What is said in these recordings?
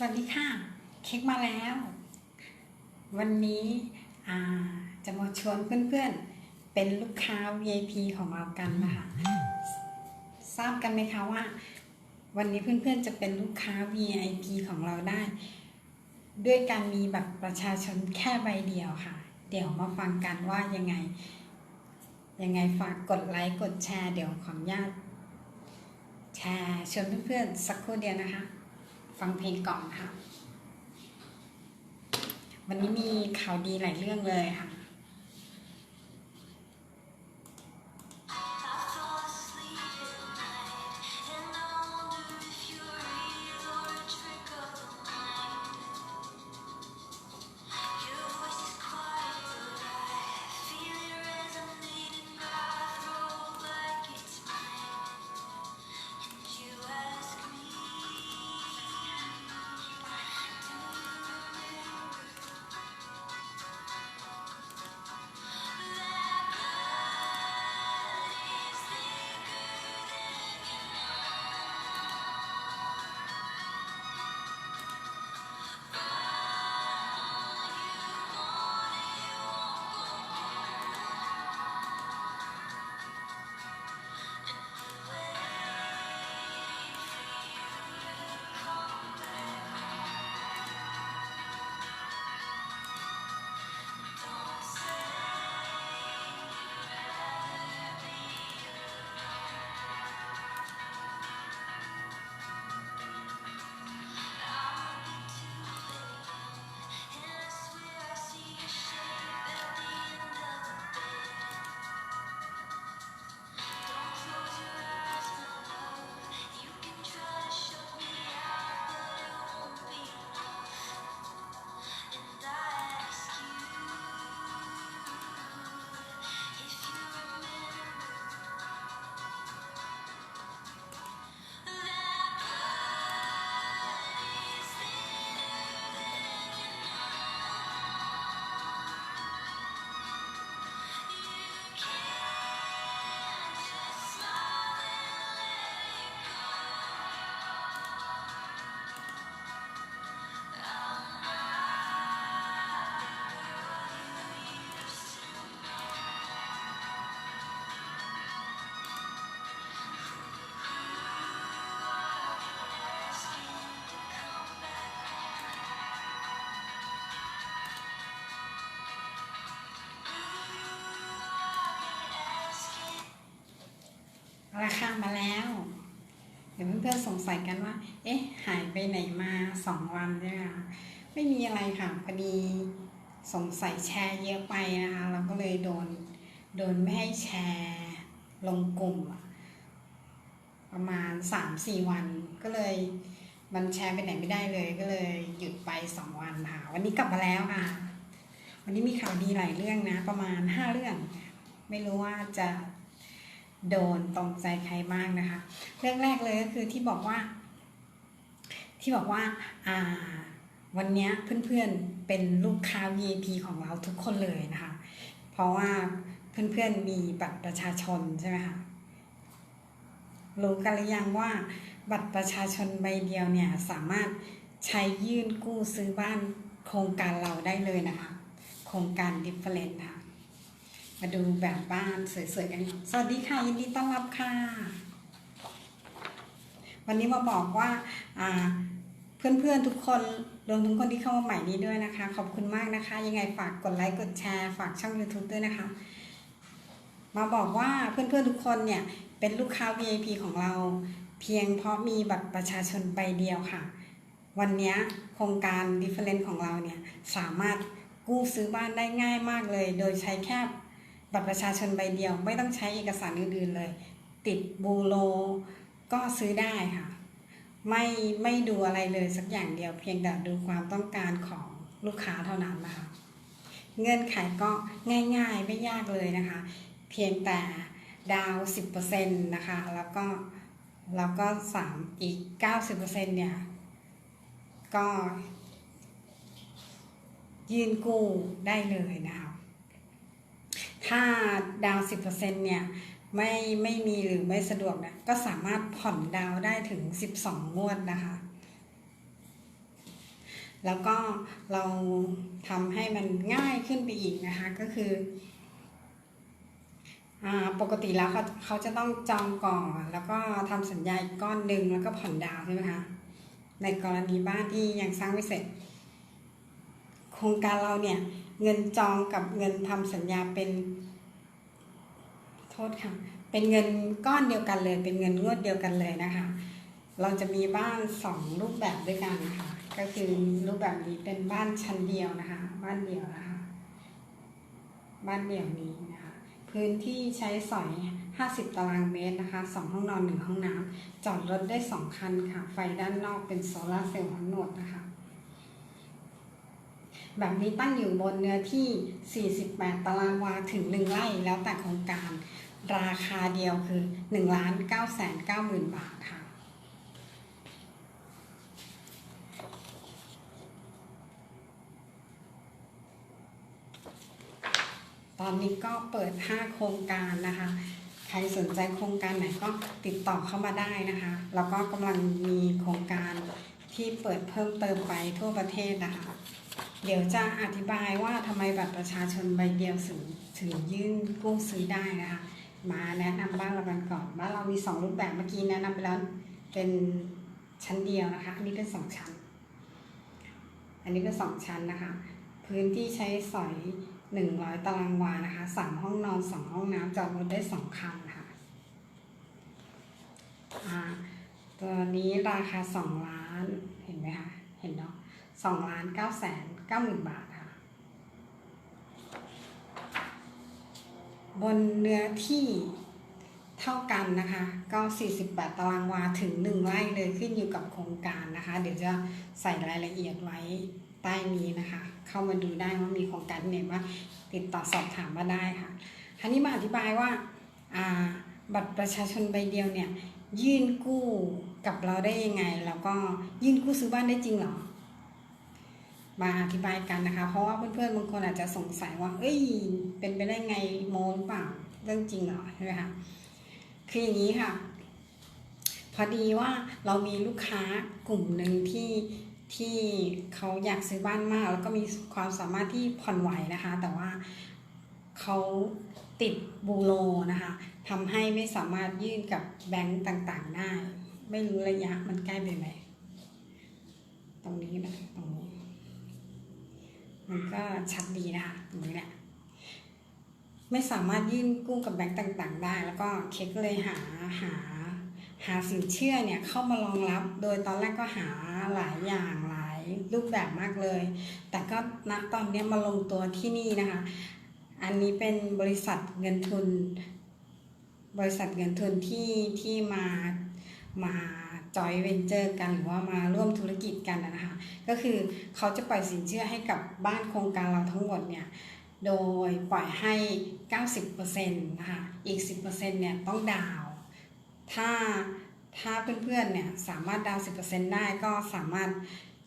สวัสดีค่ะ เค้กมาแล้ว วันนี้จะมาชวนเพื่อนๆ เป็นลูกค้า VIP ของเรากันนะคะ ทราบกันไหมคะว่า วันนี้เพื่อนๆจะเป็นลูกค้า VIP ของเราได้ ด้วยการมีบัตรประชาชนแค่ใบเดียวค่ะ เดี๋ยวมาฟังกันว่ายังไง ยังไงฝากกดไลค์กดแชร์เดี๋ยวขออนุญาตแชร์ชวนเพื่อนๆสักครู่เดียวนะคะ ฟังเพลงก่อนค่ะ วันนี้มีข่าวดีหลายเรื่องเลยค่ะ งสัยกันว่า เอ๊ะ หายไปไหนมาสองวันใช่ไหมคะไม่มีอะไรค่ะพอดีสงสัยแชร์เยอะไปนะคะเราก็เลยโดนโดนไม่ให้แชร์ลงกลุ่ม ประมาณสามสี่วันก็เลยมันแชร์ไปไหนไม่ได้เลยก็เลยหยุดไปสองวันค่ะ วันนี้กลับมาแล้วค่ะ วันนี้มีข่าวดีหลายเรื่องนะ ประมาณห้าเรื่อง ไม่รู้ว่าจะ โดนตรงใจใครบ้างนะคะ เรื่องแรกเลยก็คือที่บอกว่า ที่บอกว่าอ่าวันนี้เพื่อนๆเป็นลูกค้า VIP ของเราทุกคนเลยนะคะ เพราะว่าเพื่อนๆมีบัตรประชาชนใช่ไหมคะรู้กันหรือยังว่าบัตรประชาชนใบเดียวเนี่ยสามารถใช้ยื่นกู้ซื้อบ้านโครงการเราได้เลยนะคะ โครงการ different ค่ะ มาดูแบบบ้านสวยๆกันสวัสดีค่ะยินดีต้อนรับค่ะ วันนี้มาบอกว่าเพื่อนๆทุกคนรวมถึงคนที่เข้ามาใหม่นี้ด้วยนะคะ ขอบคุณมากนะคะ ยังไงฝากกดไลค์กดแชร์ฝากช่อง YouTube ด้วยนะคะ มาบอกว่าเพื่อนๆทุกคนเนี่ยเป็นลูกค้า VIP ของเรา เพียงเพราะมีบัตรประชาชนใบเดียวค่ะ วันนี้โครงการ Different ของเราเนี่ยสามารถกู้ซื้อบ้านได้ง่ายมากเลย โดยใช้แค่ บัตรประชาชนใบเดียว ไม่ต้องใช้เอกสารอื่นๆเลย ติดบูโรก็ซื้อได้ค่ะ ไม่ไม่ดูอะไรเลยสักอย่างเดียว เพียงแต่ดูความต้องการของลูกค้าเท่านั้นนะคะ เงื่อนไขก็ง่ายๆไม่ยากเลยนะคะ เพียงแต่ดาว 10%นะคะ แล้วก็แล้วก็สามอีก 90%เนี่ย ก็ ยืนกู้ได้เลยนะคะ ถ้าดาว10%เปอร์เซ็นเนี่ยไม่ไม่มีหรือไม่สะดวกนะก็สามารถผ่อนดาวได้ถึง12งงวดนะคะ แล้วก็เราทำให้มันง่ายขึ้นไปอีกนะคะก็คืออปกติแล้วเขาเขาจะต้องจองก่อนแล้วก็ทำสัญญาอีกก้อนหนึ่งแล้วก็ผ่อนดาวใช่ไหมคะในกรณีบ้านที่ยังสร้างไม่เสร็จ โครงการเราเนี่ย เงินจองกับเงินทำสัญญาเป็นโทษค่ะ เป็นเงินก้อนเดียวกันเลย เป็นเงินงวดเดียวกันเลยนะคะ เราจะมีบ้านสองรูปแบบด้วยกันนะคะ ก็คือรูปแบบนี้เป็นบ้านชั้นเดียวนะคะ บ้านเดียวนะคะ บ้านเดี่ยวนี้นะคะ พื้นที่ใช้สอย50 ตารางเมตรนะคะสองห้องนอนหนึ่งห้องน้ำจอดรถได้สองคันค่ะ ไฟด้านนอกเป็นโซลาร์เซลล์ทั้งหมดนะคะ แบบนี้ตั้งอยู่บนเนื้อที่ 48 ตารางวาถึง 1 ไร่แล้วแต่โครงการ ราคาเดียวคือ1ล้าน9 9 0 0 0 0 บาทค่ะ ตอนนี้ก็เปิด 5 โครงการนะคะ ใครสนใจโครงการไหนก็ติดต่อเข้ามาได้นะคะ แล้วก็กำลังมีโครงการที่เปิดเพิ่มเติมไปทั่วประเทศนะคะ เดี๋ยวจะอธิบายว่าทำไมบัตรประชาชนใบเดียวถึงถึงยื่นกู้ซื้อได้นะคะ มาแนะนำบ้านเรากันก่อนบ้านเรามีสองรูปแบบเมื่อกี้แนะนำไปแล้วเป็นชั้นเดียวนะคะ อันนี้เป็นสองชั้น อันนี้เป็นสองชั้นนะคะ พื้นที่ใช้สอยหนึ่งร้อยตารางวานะคะสามห้องนอนสองห้องน้ำจอดรถได้สองคันค่ะอ่าตัวนี้ราคาสองล้านเห็นไหมคะ เห็นเนาะ สองล้านเก้าแสนเก้าหมื่นบาทค่ะ บนเนื้อที่เท่ากันนะคะ ก็ 48 ตารางวาถึง 1 ไร่เลยขึ้นอยู่กับโครงการนะคะ เดี๋ยวจะใส่รายละเอียดไว้ใต้นี้นะคะ เข้ามาดูได้ว่ามีโครงการไหนว่าติดต่อสอบถามมาได้ค่ะทีนี้มาอธิบายว่าาบัตรประชาชนใบเดียวเนี่ยยื่นกู้กับเราได้ยังไง แล้วก็ยื่นกู้ซื้อบ้านได้จริงหรอ มาอธิบายกันนะคะ เพราะว่าเพื่อนๆบางคนอาจจะสงสัยว่า เอ้ย เป็นไปได้ไงโมหรือเปล่า เรื่องจริงเหรอใช่ไหมคะคืออย่างนี้ค่ะ พอดีว่าเรามีลูกค้ากลุ่มหนึ่งที่ที่เขาอยากซื้อบ้านมาก แล้วก็มีความสามารถที่ผ่อนไหวนะคะ แต่ว่าเขาติดบูโรนะคะทำให้ไม่สามารถยื่นกับแบงก์ต่างๆได้ ไม่รู้ระยะมันใกล้ไปไหมตรงนี้นะตรงนี้ มันก็ชัดดีนะคะตรงนี้แหละไม่สามารถยื่นกู้กับแบงก์ต่าง ๆ ได้ แล้วก็เคกเลยหาหา หาสินเชื่อเนี่ยเข้ามารองรับ โดยตอนแรกก็หาหลายอย่างหลายรูปแบบมากเลย แต่ก็ณตอนนี้มาลงตัวที่นี่นะคะ อันนี้เป็นบริษัทเงินทุน บริษัทเงินทุนที่ที่มามา จอยเวนเจอร์กันหรือว่ามาร่วมธุรกิจกันนะคะก็คือเขาจะปล่อยสินเชื่อให้กับบ้านโครงการเราทั้งหมดเนี่ยโดยปล่อยให้ 90%นะคะอีก 10%เนี่ยต้องดาว ถ้าถ้าเพื่อนๆเนี่ยสามารถดาวน์10%ได้ก็สามารถ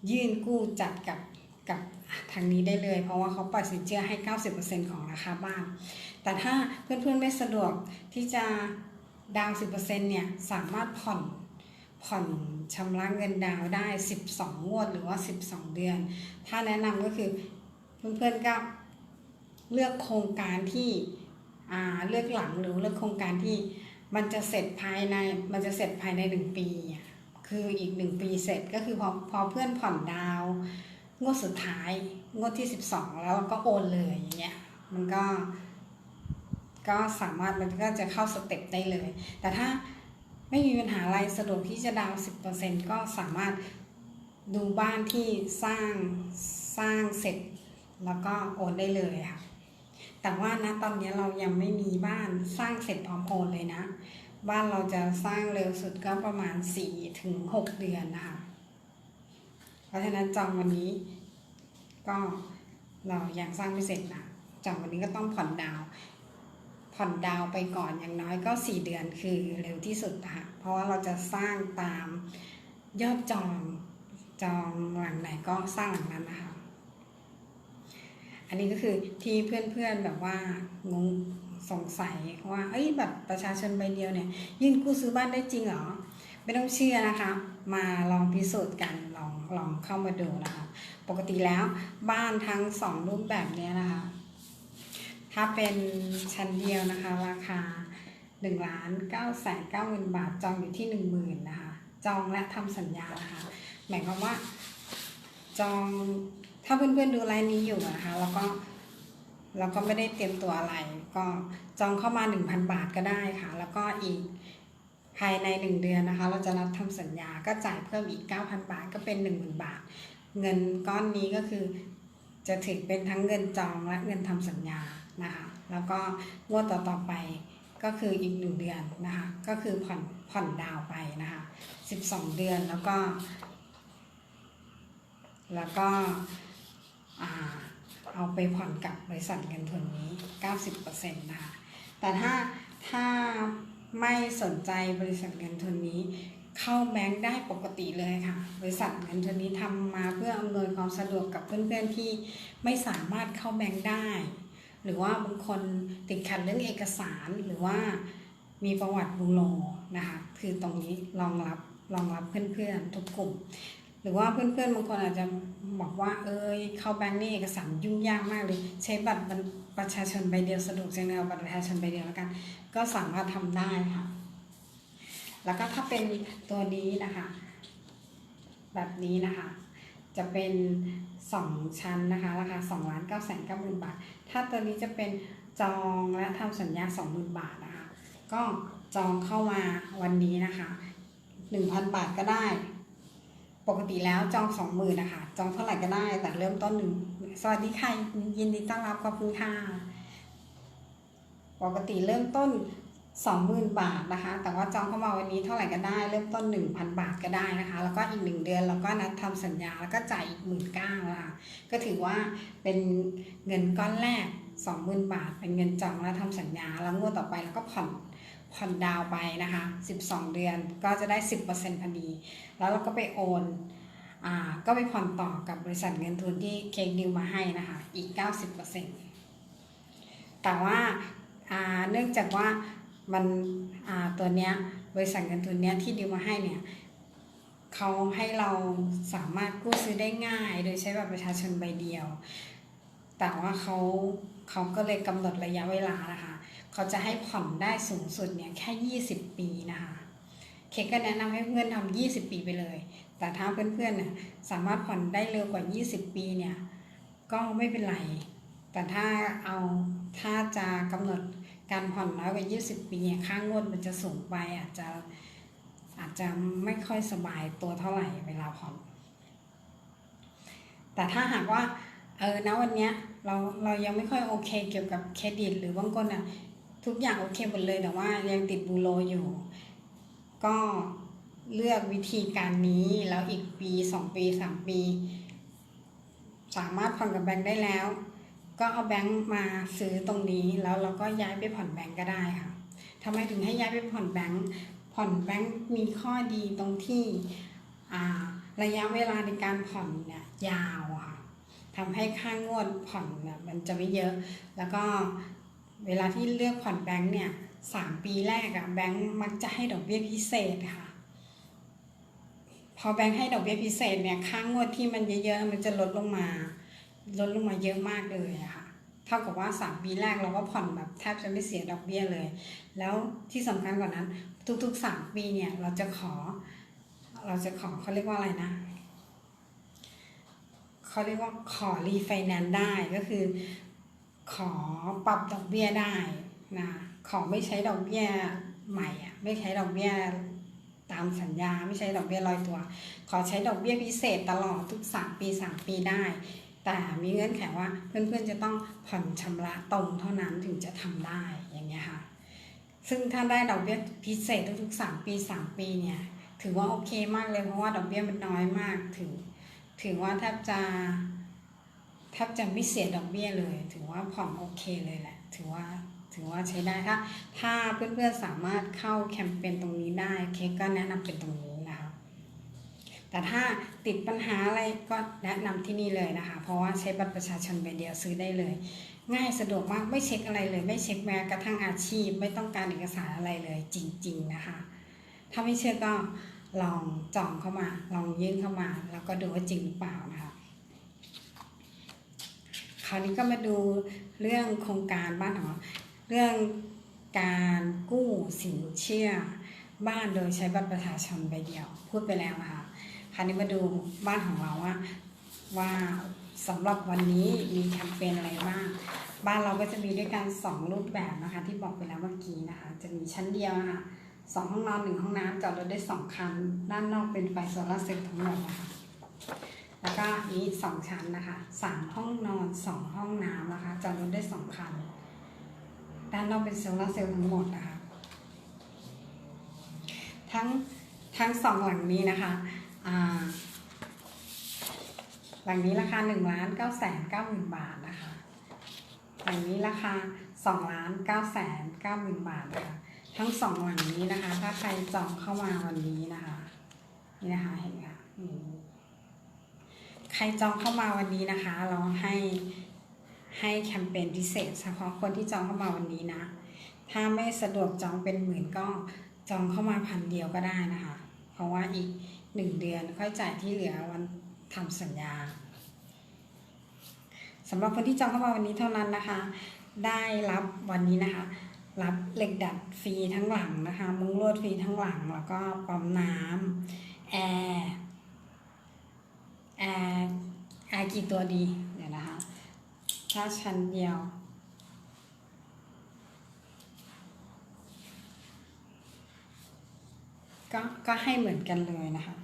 ยื่นกู้จัดกับกับทางนี้ได้เลย เพราะว่าเขาปล่อยสินเชื่อให้ 90%ของราคาบ้าน แต่ถ้าเพื่อนๆไม่สะดวกที่จะดาวน์10%เนี่ยสามารถผ่อน ผ่อนชำระเงินดาวได้ 12 งวดหรือว่า 12 เดือน ถ้าแนะนำก็คือเพื่อนๆก็เลือกโครงการที่เลือกหลังหรือเลือกโครงการที่มันจะเสร็จภายในมันจะเสร็จภายในหนึ่งปี คืออีกหนึ่งปีเสร็จก็คือพอพอเพื่อนผ่อนดาว งวดสุดท้าย งวดที่สิบสองแล้วก็โอนเลยอย่างเงี้ยมันก็ ก็สามารถมันก็จะเข้าสเต็ปได้เลย แต่ถ้า ไม่มีปัญหาอะไรสะดวกที่จะดาวสิบเปอร์เซ็นก็สามารถดูบ้านที่สร้างสร้างเสร็จ แล้วก็โอนได้เลยค่ะ แต่ว่านะตอนนี้เรายังไม่มีบ้านสร้างเสร็จพร้อมโอนเลยนะ บ้านเราจะสร้างเร็วสุดก็ประมาณ4ถึง6เดือนนะคะ เพราะฉะนั้นจองวันนี้ก็เรายังสร้างไม่เสร็จนะจองวันนี้ก็ต้องผ่อนดาวน์ ผ่อนดาวไปก่อนอย่างน้อยก็ 4 เดือนคือเร็วที่สุดนะคะเพราะว่าเราจะสร้างตามยอดจองจองหลังไหนก็สร้างหลังนั้นนะคะ อันนี้ก็คือที่เพื่อนๆแบบว่างงสงสัยว่าเอ้ยบัตรประชาชนใบเดียวเนี่ย ยื่นกู้ซื้อบ้านได้จริงเหรอไม่ต้องเชื่อนะคะ มาลองพิสูจน์กันลองลองเข้ามาดูนะคะ ปกติแล้วบ้านทั้งสองรูปแบบเนี้ยนะคะ ถ้าเป็นชั้นเดียวนะคะราคา1ล้าน9แสน9หมื่นบาทจองอยู่ที่ 1 0,000นะคะ จองและทำสัญญานะคะ หมายความว่า จองถ้าเพื่อนๆดูไลน์นี้อยู่นะคะ แล้วก็เราก็ไม่ได้เตรียมตัวอะไร ก็จองเข้ามา 1,000 บาทก็ได้ค่ะ แล้วก็อีกภายใน 1 เดือนนะคะ เราจะนัดทำสัญญาก็จ่ายเพิ่มอีก 9,000 บาทก็เป็น 10,000 บาท เงินก้อนนี้ก็คือจะถือเป็นทั้งเงินจองและเงินทำสัญญา นะคะแล้วก็งวดต่อๆไปก็คืออีกหนึ่งเดือนนะคะก็คือผ่อนผ่อนดาวไปนะคะ12เดือนแล้วก็ แล้วก็เอาไปผ่อนกับบริษัทเงินทุนนี้ 90%นะคะแต่ถ้าถ้าไม่สนใจบริษัทเงินทุนนี้ เข้าแบงค์ได้ปกติเลยค่ะ บริษัทเงินทุนนี้ทำมาเพื่ออำนวยความสะดวกกับเพื่อนๆที่ไม่สามารถเข้าแบงค์ได้ หรือว่าบางคนติดขัดเรื่องเอกสารหรือว่ามีประวัติบูโรนะคะคือตรงนี้รองรับรองรับเพื่อนๆทุกกลุ่ม หรือว่าเพื่อนๆบางคนอาจจะบอกว่าเอ้ยเข้าแบงค์นี่เอกสารยุ่งยากมากเลย ใช้บัตรประชาชนใบเดียวสะดวกจังเลยเอาบัตรประชาชนใบเดียวแล้วกัน ก็สามารถทำได้ค่ะ แล้วก็ถ้าเป็นตัวนี้นะคะ แบบนี้นะคะ จะเป็น สองชั้นนะคะ ราคา2ล้าน9แสน9หมื่นบาท ถ้าตัวนี้จะเป็นจองและทำสัญญา 20,000 บาทนะคะ ก็จองเข้ามาวันนี้นะคะ 1,000 บาทก็ได้ ปกติแล้วจอง 20,000นะคะ จองเท่าไหร่ก็ได้ แต่เริ่มต้นหนึ่ง สวัสดีค่ะ ยินดีต้อนรับขอบคุณค่ะ ปกติเริ่มต้น 20,000 บาทนะคะ แต่ว่าจองเข้ามาวันนี้เท่าไหร่ก็ได้ เริ่มต้น 1,000 บาทก็ได้นะคะ แล้วก็อีก 1 เดือนเราก็นัดทำสัญญาแล้วก็จ่ายอีก 1 9ื่นนะคะก็ถือว่าเป็นเงินก้อนแรก 20,000 บาท เป็นเงินจองและทำสัญญา แล้วงวดต่อไปเราก็ผ่อนผ่อนดาวไปนะคะ 12 เดือนก็จะได้ 10%พอดี แล้วเราก็ไปโอนอ่าก็ไปผ่อนต่อกับบริษัทเงินทุนที่เคกดิวมาให้นะคะ อีก 90%แต่ว่าอ่าเนื่องจากว่า มันตัวเนี้ยบริษัทเงินทุนเนี้ยที่ดิวมาให้เนี่ยเขาให้เราสามารถกู้ซื้อได้ง่าย โดยใช้บัตรประชาชนใบเดียว แต่ว่าเขาเขาก็เลยกำหนดระยะเวลานะคะเขาจะให้ผ่อนได้สูงสุดเนี่ยแค่ 20 ปีนะคะเคก็แนะนำให้เพื่อนทำ20 ปีไปเลย แต่ถ้าเพื่อนๆเนี่ยสามารถผ่อนได้เร็วกว่า 20 ปีเนี่ยก็ไม่เป็นไร แต่ถ้าเอาถ้าจะกำหนด การผ่อนน้อยกว่า 20 ปีเนี่ยค่างวดมันจะสูงไปอาจจะอาจจะไม่ค่อยสบายตัวเท่าไหร่เวลาผ่อน แต่ถ้าหากว่าเออนะวันเนี้ยเราเรายังไม่ค่อยโอเคเกี่ยวกับเครดิต หรือบางคนอะทุกอย่างโอเคหมดเลยแต่ว่ายังติดบูโรอยู่ ก็เลือกวิธีการนี้แล้วอีกปีสองปีสามปี สามารถผ่อนกับแบงค์ได้แล้ว ก็เอาแบงค์มาซื้อตรงนี้แล้วเราก็ย้ายไปผ่อนแบงค์ก็ได้ค่ะทำไมถึงให้ย้ายไปผ่อนแบงค์ผ่อนแบงค์มีข้อดีตรงที่ระยะเวลาในการผ่อนเนี่ยยาวค่ะทำให้ค่างวดผ่อนเนี่ยมันจะไม่เยอะ แล้วก็เวลาที่เลือกผ่อนแบงค์เนี่ยสามปีแรกอะแบงค์มักจะให้ดอกเบี้ยพิเศษค่ะ พอแบงค์ให้ดอกเบี้ยพิเศษเนี่ยค่างวดที่มันเยอะๆมันจะลดลงมา ลดลงมาเยอะมากเลยอะค่ะเท่ากับว่าสามปีแรกเราก็ผ่อนแบบแทบจะไม่เสียดอกเบี้ยเลย แล้วที่สำคัญกว่านั้น ทุกๆสามปีเนี่ยเราจะขอ เราจะขอเขาเรียกว่าอะไรนะเขาเรียกว่าขอรีไฟแนนซ์ได้ก็คือ ขอปรับดอกเบี้ยได้นะขอไม่ใช้ดอกเบี้ยใหม่อะไม่ใช้ดอกเบี้ยตามสัญญาไม่ใช้ดอกเบี้ยลอยตัว ขอใช้ดอกเบี้ยพิเศษตลอดทุกสามปีสามปีได้ แต่มีเงื่อนไขว่าเพื่อนๆจะต้องผ่อนชำระตรงเท่านั้นถึงจะทำได้อย่างเงี้ยค่ะ ซึ่งถ้าได้ดอกเบี้ยพิเศษทุกๆสามปีสามปีเนี่ยถือว่าโอเคมากเลยเพราะว่าดอกเบี้ยมันน้อยมากถือถือว่าแทบจะแทบจะไม่เสียดอกเบี้ยเลย ถือว่าผ่อนโอเคเลยแหละ ถือว่าถือว่าใช้ได้ถ้าถ้าเพื่อนๆสามารถเข้าแคมเปญตรงนี้ได้ เคก็แนะนำเป็นตรงนี้ แต่ถ้าติดปัญหาอะไรก็แนะนำที่นี่เลยนะคะ เพราะว่าใช้บัตรประชาชนใบเดียวซื้อได้เลย ง่ายสะดวกมากไม่เช็คอะไรเลย ไม่เช็คแม้กระทั่งอาชีพ ไม่ต้องการเอกสารอะไรเลยจริง ๆนะคะ ถ้าไม่เชื่อก็ลองจองเข้ามา ลองยื่นเข้ามา แล้วก็ดูว่าจริงหรือเปล่านะคะคราวนี้ก็มาดูเรื่องโครงการบ้านขอเรื่องการกู้สินเชื่อบ้านโดยใช้บัตรประชาชนใบเดียว พูดไปแล้วนะคะ คราวนี้มาดูบ้านของเราว่าว่าสำหรับวันนี้มีแคมเปญอะไรบ้าง บ้านเราก็จะมีด้วยกันสองรูปแบบนะคะ ที่บอกไปแล้วเมื่อกี้นะคะ จะมีชั้นเดียวนะคะสองห้องนอนหนึ่งห้องน้ำจอดรถได้สองคัน ด้านนอกเป็นไฟโซลาร์เซลล์ทั้งหมดนะคะแล้วก็นี้สองชั้นนะคะสามห้องนอนสองห้องน้ำนะคะจอดรถได้สองคัน ด้านนอกเป็นโซลาร์เซลล์ทั้งหมดนะคะ ทั้งทั้งสองหลังนี้นะคะ อ่า หลังนี้ราคาหนึ่งล้านเก้าแสนเก้าหมื่นบาทนะคะ หลังนี้ราคาสองล้านเก้าแสนเก้าหมื่นบาทนะคะทั้งสองหลังนี้นะคะ ถ้าใครจองเข้ามาวันนี้นะคะ นี่นะคะเห็นไหมคะใครจองเข้ามาวันนี้นะคะ เราให้ให้แคมเปญพิเศษเฉพาะคนที่จองเข้ามาวันนี้นะ ถ้าไม่สะดวกจองเป็นหมื่นก็จองเข้ามาพันเดียวก็ได้นะคะ เพราะว่าอีก หนึ่งเดือนค่อยจ่ายที่เหลือวันทำสัญญาสำหรับคนที่จองเข้ามาวันนี้เท่านั้นนะคะ ได้รับวันนี้นะคะ รับเหล็กดัดฟรีทั้งหลังนะคะ มุ้งลวดฟรีทั้งหลัง แล้วก็ปั๊มน้ำแอร์แอร์แอร์กี่ตัวดี เดี๋ยวนะคะ ถ้าชั้นเดียว ก็ก็ให้เหมือนกันเลยนะคะ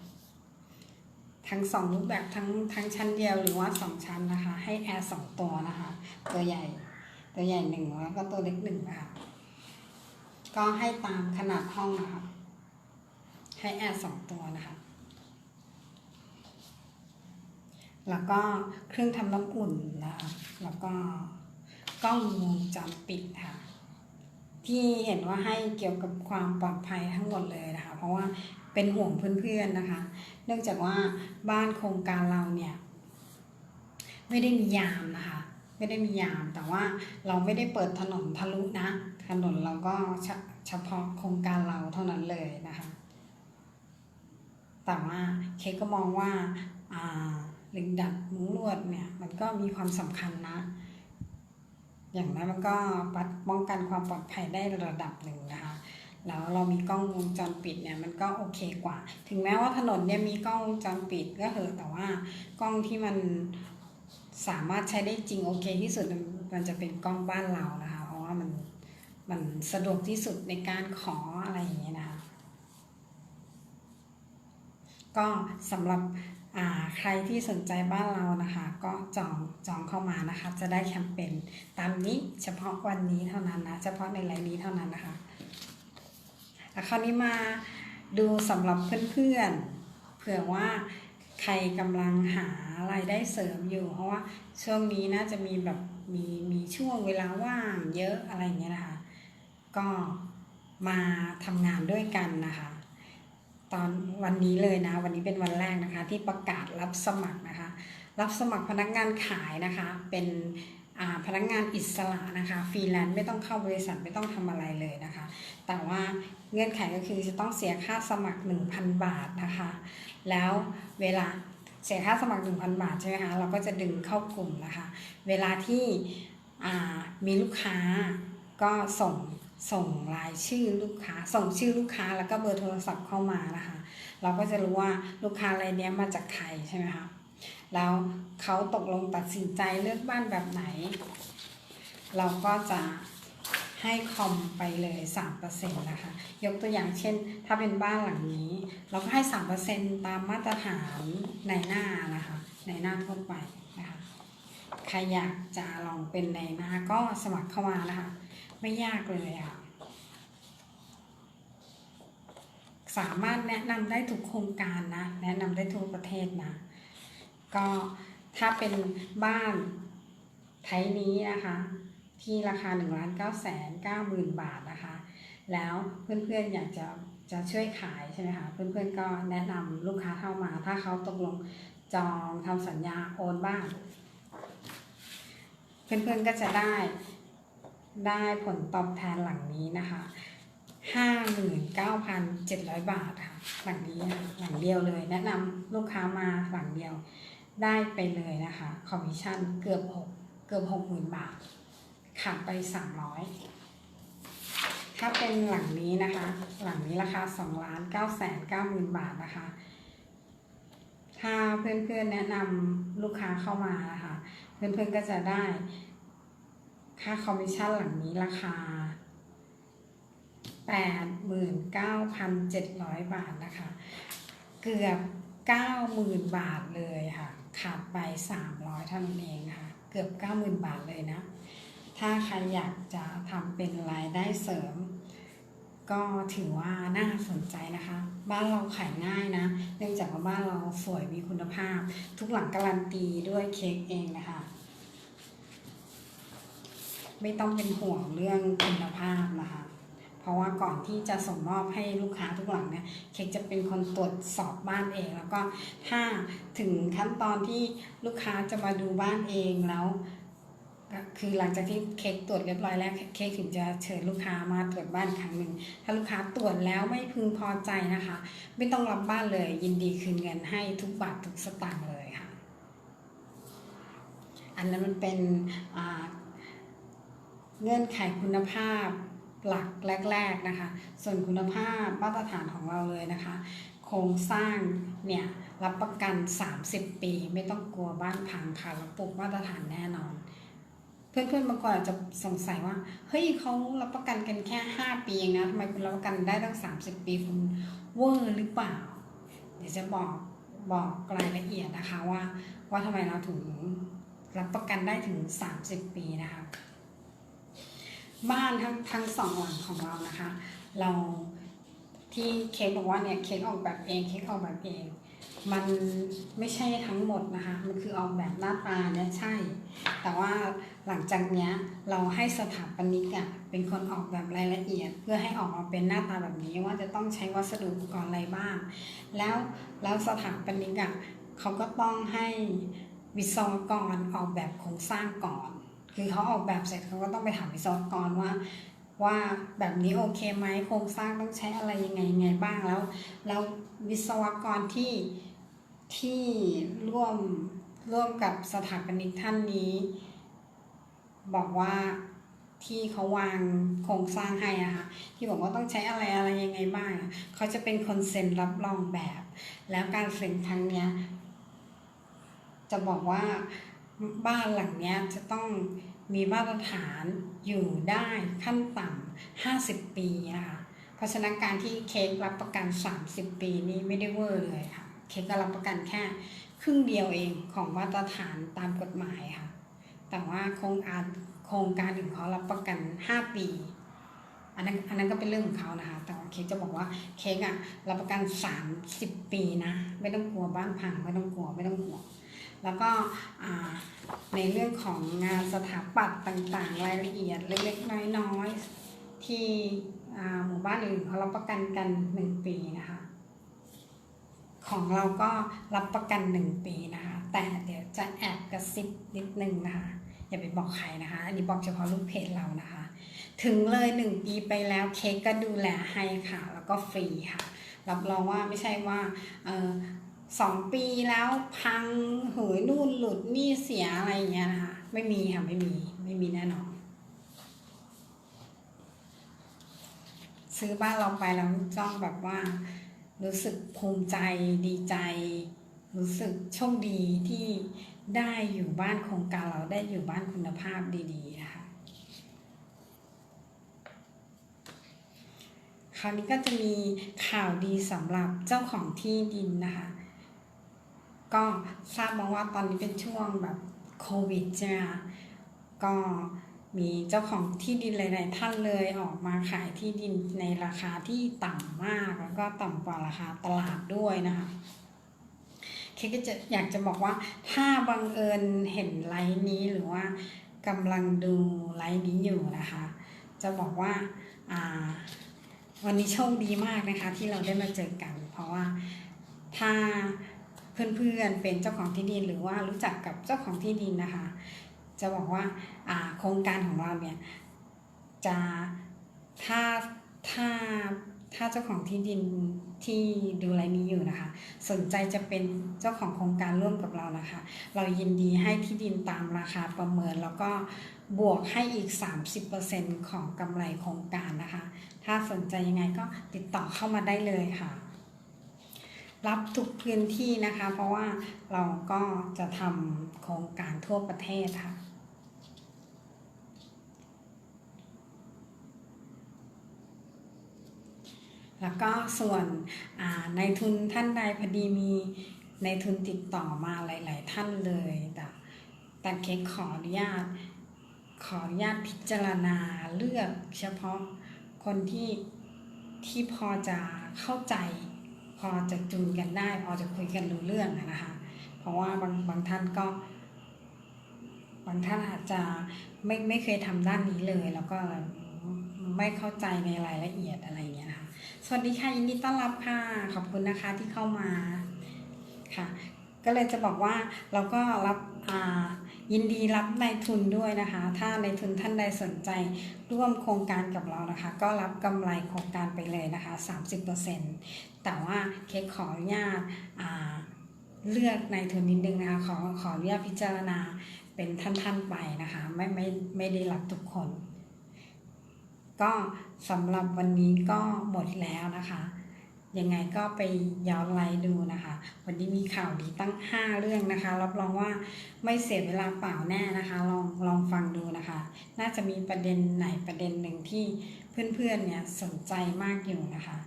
ทั้งสองรูปแบบทั้งทั้งชั้นเดียวหรือว่าสองชั้นนะคะ ให้แอร์สองตัวนะคะ ตัวใหญ่ ตัวใหญ่หนึ่งแล้วก็ตัวเล็กหนึ่งนะคะก็ให้ตามขนาดห้องนะคะ ให้แอร์สองตัวนะคะ แล้วก็เครื่องทำน้ำอุ่นนะคะ แล้วก็กล้องวงจรปิดค่ะ ที่เห็นว่าให้เกี่ยวกับความปลอดภัยทั้งหมดเลยนะคะ เพราะว่าเป็นห่วงเพื่อนๆนะคะ เนื่องจากว่าบ้านโครงการเราเนี่ยไม่ได้มียามนะคะ ไม่ได้มียามแต่ว่าเราไม่ได้เปิดถนนทะลุนะ ถนนเราก็เฉฉพาะโครงการเราเท่านั้นเลยนะคะ แต่ว่าเคก็มองว่าหล็กดัดมุ้งลวดเนี่ยมันก็มีความสำคัญนะ อย่างนั้นมันก็ปัดป้องกันความปลอดภัยได้ระดับหนึ่งนะคะแล้วเรามีกล้องวงจรปิดเนี่ยมันก็โอเคกว่า ถึงแม้ว่าถนนเนี่ยมีกล้องวงจรปิดก็เหอะแต่ว่ากล้องที่มันสามารถใช้ได้จริงโอเคที่สุดมันจะเป็นกล้องบ้านเรานะคะเพราะว่ามันมันสะดวกที่สุดในการขออะไรอย่างเงี้ยนะคะก็สำหรับ ใครที่สนใจบ้านเรานะคะ ก็จองจองเข้ามานะคะ จะได้แคมเปญตามนี้เฉพาะวันนี้เท่านั้นนะ เฉพาะในไลน์นี้เท่านั้นนะคะแล้วคราวนี้มาดูสำหรับเพื่อนๆ เผื่อว่าใครกำลังหารายได้เสริมอยู่ เพราะว่าช่วงนี้น่าจะมีแบบมีมีช่วงเวลาว่างเยอะอะไรอย่างเงี้ยนะคะ ก็มาทำงานด้วยกันนะคะ ตอนวันนี้เลยนะ วันนี้เป็นวันแรกนะคะ ที่ประกาศรับสมัครนะคะ รับสมัครพนักงานขายนะคะ เป็นพนักงานอิสระนะคะฟรีแลนซ์ไม่ต้องเข้าบริษัทไม่ต้องทำอะไรเลยนะคะ แต่ว่าเงื่อนไขก็คือจะต้องเสียค่าสมัคร 1,000 บาทนะคะ แล้วเวลาเสียค่าสมัคร 1,000 บาทใช่ไหมคะเราก็จะดึงเข้ากลุ่มนะคะ เวลาที่มีลูกค้าก็ส่ง ส่งรายชื่อลูกค้า ส่งชื่อลูกค้าแล้วก็เบอร์โทรศัพท์เข้ามานะคะ เราก็จะรู้ว่าลูกค้ารายเนี้ยมาจากใครใช่ไหมคะแล้วเขาตกลงตัดสินใจเลือกบ้านแบบไหน เราก็จะให้คอมไปเลย3%นะคะ ยกตัวอย่างเช่น ถ้าเป็นบ้านหลังนี้ เราก็ให้ 3%ตามมาตรฐานในหน้านะคะ ในหน้าทั่วไปนะคะ ใครอยากจะลองเป็นในหน้าก็สมัครเข้ามานะคะ ไม่ยากเลยค่ะ สามารถแนะนำได้ทุกโครงการนะ แนะนำได้ทั่วประเทศนะ ก็ถ้าเป็นบ้านไทยนี้นะคะ ที่ราคา1นึ่งล้านเก้าแสนเก้าหมื่นบาทนะคะ แล้วเพื่อนๆอยากจะจะช่วยขายใช่ไหมคะเพื่อนๆก็แนะนำลูกค้าเข้ามา ถ้าเขาตกลงจองทำสัญญาโอนบ้าน เพื่อนๆก็จะได้ ได้ผลตอบแทนหลังนี้นะคะห้าหมื่นเก้าพันเจ็ดร้อยบาทค่ะ หลังนี้ค่ะหลังเดียวเลย แนะนำลูกค้ามาหลังเดียวได้ไปเลยนะคะ คอมมิชชั่นเกือบหกเกือบหกหมื่นบาท ขาดไปสามร้อยถ้าเป็นหลังนี้นะคะ หลังนี้ราคาสองล้านเก้าแสนเก้าหมื่นบาทนะคะ ถ้าเพื่อนๆแนะนำลูกค้าเข้ามานะคะ เพื่อนๆก็จะได้ ค่าคอมมิชชั่นหลังนี้ราคา 89,700 บาทนะคะ เกือบ 90,000 บาทเลยค่ะ ขาดไป 300เท่านั้นเองค่ะ เกือบ 90,000 บาทเลยนะ ถ้าใครอยากจะทำเป็นรายได้เสริม ก็ถือว่าน่าสนใจนะคะ บ้านเราขายง่ายนะ เนื่องจากว่าบ้านเราสวยมีคุณภาพ ทุกหลังการันตีด้วยเค้กเองนะคะ ไม่ต้องเป็นห่วงเรื่องคุณภาพนะคะ เพราะว่าก่อนที่จะส่งมอบให้ลูกค้าทุกหลังเนี่ยเค้กจะเป็นคนตรวจสอบบ้านเอง แล้วก็ถ้าถึงขั้นตอนที่ลูกค้าจะมาดูบ้านเองแล้วคือหลังจากที่เค้กตรวจเรียบร้อยแล้วเค้กถึงจะเชิญลูกค้ามาตรวจบ้านครั้งหนึ่งถ้าลูกค้าตรวจแล้วไม่พึงพอใจนะคะ ไม่ต้องรับบ้านเลย ยินดีคืนเงินให้ทุกบาททุกสตางค์เลยค่ะ อันนั้นมันเป็นอ่า เงื่อนไขคุณภาพหลักแรก ๆนะคะ ส่วนคุณภาพมาตรฐานของเราเลยนะคะ โครงสร้างเนี่ยรับประกัน 30 ปี ไม่ต้องกลัวบ้านพังค่ะเราปลูกมาตรฐานแน่นอน เพื่อนๆบางคนอาจจะสงสัยว่า เฮ้ยเขารับประกันกันแค่ 5 ปีเองนะทำไมคุณรับประกันได้ตั้ง 30 ปีคุณเวอร์หรือเปล่า เดี๋ยวจะบอกบอกรายละเอียดนะคะว่าว่าทำไมเราถึงรับประกันได้ถึง 30 ปีนะคะ บ้านทั้งทั้งสองหลังของเรานะคะ เราที่เค้กบอกว่าเนี่ยเค้กออกแบบเองเค้กออกแบบเอง มันไม่ใช่ทั้งหมดนะคะ มันคือออกแบบหน้าตาเนี่ยใช่ แต่ว่าหลังจากเนี้ยเราให้สถาปนิกอะเป็นคนออกแบบรายละเอียด เพื่อให้ออกมาเป็นหน้าตาแบบนี้ว่าจะต้องใช้วัสดุอุปกรณ์อะไรบ้าง แล้วแล้วสถาปนิกอะเขาก็ต้องให้วิศวกรออกแบบโครงสร้างก่อน คือเขาออกแบบเสร็จเขาก็ต้องไปถามวิศวกรว่า ว่าแบบนี้โอเคไหมโครงสร้างต้องใช้อะไรยังไงยังไงบ้างแล้ว แล้ววิศวกรที่ที่ร่วมร่วมกับสถาปนิกท่านนี้ บอกว่าที่เขาวางโครงสร้างให้อะค่ะที่บอกว่าต้องใช้อะไรอะไรยังไงบ้างเขาจะเป็นคนเซ็นรับรองแบบ แล้วการเซ็นครั้งเนี้ยจะบอกว่า บ้านหลังนี้จะต้องมีมาตรฐานอยู่ได้ขั้นต่ำ50 ปีนะคะเพราะฉะนั้นการที่เค้กรับประกัน 30 ปีนี่ไม่ได้เวอร์เลยค่ะ เค้กก็รับประกันแค่ครึ่งเดียวเองของมาตรฐานตามกฎหมายค่ะ แต่ว่าโครงการโครงการอื่นเขารับประกัน 5 ปี อันนั้นอันนั้นก็เป็นเรื่องของเขานะคะ แต่ว่าเค้กจะบอกว่าเค้กอะรับประกัน 30 ปีนะ ไม่ต้องกลัวบ้านพังไม่ต้องกลัวไม่ต้องห่วง แล้วก็ในเรื่องของงานสถาปัตย์ต่างๆ รายละเอียดเล็กๆ น้อยๆ ที่หมู่บ้านอื่นเขารับประกันกันหนึ่งปีนะคะ ของเราก็รับประกันหนึ่งปีนะคะ แต่เดี๋ยวจะแอบกระซิบนิดนึงนะคะ อย่าไปบอกใครนะคะ อันนี้บอกเฉพาะลูกเพจเรานะคะ ถึงเลยหนึ่งปีไปแล้วเค้กก็ดูแลให้ค่ะ แล้วก็ฟรีค่ะ รับรองว่าไม่ใช่ว่าเออ สองปีแล้วพังเหยนู่นหลุดนี่เสียอะไรอย่างเงี้ยนะคะไม่มีค่ะไม่มีไม่มีแน่นอน ซื้อบ้านเราไปแล้วจ้องแบบว่า รู้สึกภูมิใจดีใจ รู้สึกโชคดีที่ได้อยู่บ้านโครงการเราได้อยู่บ้านคุณภาพดีๆนะคะคราวนี้ก็จะมีข่าวดีสำหรับเจ้าของที่ดินนะคะ ก็ทราบมาว่าตอนนี้เป็นช่วงแบบโควิดใช่ไหมคะก็มีเจ้าของที่ดินหลาย ๆ ท่านเลยออกมาขายที่ดินในราคาที่ต่ำมากแล้วก็ต่ำกว่าราคาตลาดด้วยนะคะเคก็จะอยากจะบอกว่าถ้าบังเอิญเห็นไลฟ์นี้หรือว่ากำลังดูไลฟ์นี้อยู่นะคะ จะบอกว่าอ่าวันนี้โชคดีมากนะคะที่เราได้มาเจอกัน เพราะว่าถ้า เพื่อนๆเป็นเจ้าของที่ดิน หรือว่ารู้จักกับเจ้าของที่ดินนะคะ จะบอกว่าโครงการของเราเนี่ยจะถ้าถ้าถ้าเจ้าของที่ดินที่ดูไลนี้อยู่นะคะ สนใจจะเป็นเจ้าของโครงการร่วมกับเรานะคะ เรายินดีให้ที่ดินตามราคาประเมิน แล้วก็บวกให้อีก 30%ของกำไรโครงการนะคะ ถ้าสนใจยังไงก็ติดต่อเข้ามาได้เลยค่ะ รับทุกพื้นที่นะคะ เพราะว่าเราก็จะทำโครงการทั่วประเทศค่ะแล้วก็ส่วนในทุนท่านใดพอดีมีในทุนติดต่อมาหลาย ๆ ท่านเลยแต่แต่เค้กขออนุญาต ขออนุญาตพิจารณาเลือกเฉพาะคนที่ที่พอจะเข้าใจ พอจะจูนกันได้ พอจะคุยกันรู้เรื่องนะคะ เพราะว่าบางบางท่านก็ บางท่านอาจจะไม่ไม่เคยทำด้านนี้เลย แล้วก็ไม่เข้าใจในรายละเอียดอะไรอย่างเงี้ยนะคะสวัสดีค่ะยินดีต้อนรับค่ะขอบคุณนะคะที่เข้ามาค่ะ ก็เลยจะบอกว่าเราก็รับยินดีรับในทุนด้วยนะคะ ถ้าในทุนท่านใดสนใจร่วมโครงการกับเรานะคะ ก็รับกำไรโครงการไปเลยนะคะ 30%แต่ว่าเค้กขออนุญาตเลือกในทุนนิดนึงนะคะขอขออนุญาตพิจารณาเป็นท่านๆไปนะคะ ไม่ไม่ไม่ได้รับทุกคน ก็สำหรับวันนี้ก็หมดแล้วนะคะ ยังไงก็ไปย้อนไลน์ดูนะคะ วันนี้มีข่าวดีตั้ง 5 เรื่องนะคะ รับรองว่าไม่เสียเวลาเปล่าแน่นะคะ ลองลองฟังดูนะคะ น่าจะมีประเด็นไหนประเด็นหนึ่งที่เพื่อนๆเนี่ยสนใจมากอยู่นะคะ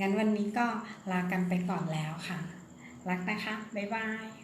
งั้นวันนี้ก็ลากันไปก่อนแล้วค่ะ รักนะคะ บ๊ายบาย